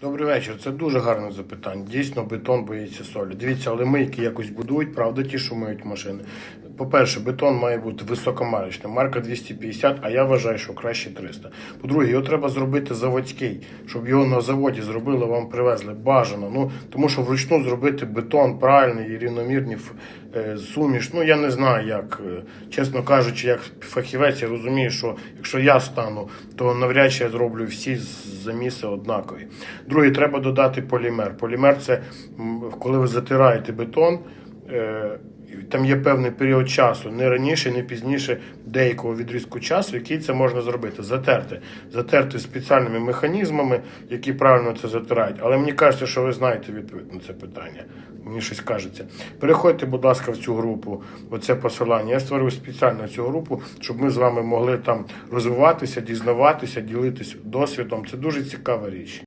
Добрий вечір. Це дуже гарне запитання. Дійсно, бетон боїться солі. Дивіться, але мийки якось будують, правда, ті, що миють машини. По-перше, бетон має бути високомарочним, марка 250, а я вважаю, що краще 300. По-друге, його треба зробити заводський, щоб його на заводі зробили, вам привезли. Бажано. Ну, тому що вручну зробити бетон правильний і рівномірний е, суміш. Ну, я не знаю, як, е, чесно кажучи, як фахівець, я розумію, що якщо я стану, то навряд чи я зроблю всі заміси однакові. Друге, треба додати полімер. Полімер це коли ви затираєте бетон. Там є певний період часу, не раніше, не пізніше деякого відрізку часу, який це можна зробити. Затерти. Затерти спеціальними механізмами, які правильно це затирають. Але мені кажеться, що ви знаєте відповідь на це питання. Мені щось кажеться. Переходьте, будь ласка, в цю групу, оце посилання. Я створив спеціально цю групу, щоб ми з вами могли там розвиватися, дізнаватися, ділитися досвідом. Це дуже цікава річ.